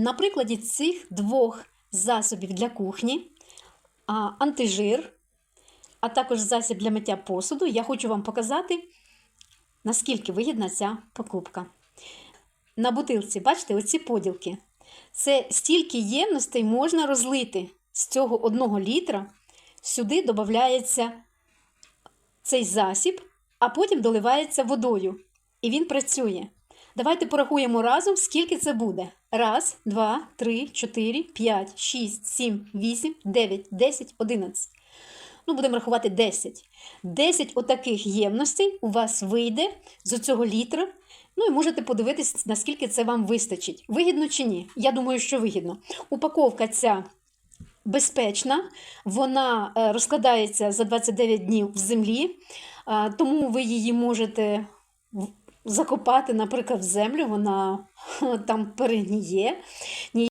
На прикладі цих двох засобів для кухні, антижир, а також засіб для миття посуду, я хочу вам показати, наскільки вигідна ця покупка. На бутилці, бачите, оці поділки. Це стільки ємностей можна розлити з цього одного літра. Сюди додається цей засіб, а потім доливається водою. І він працює. Давайте порахуємо разом, скільки це буде. Раз, два, три, чотири, п'ять, шість, сім, вісім, дев'ять, десять, одинадцять. Ну, будемо рахувати 10. 10 отаких ємностей у вас вийде з цього літра. Ну і можете подивитись, наскільки це вам вистачить. Вигідно чи ні? Я думаю, що вигідно. Упаковка ця безпечна, вона е, розкладається за 29 днів в землі, тому ви її можете закопати, наприклад, в землю, вона там перегніє. Ні-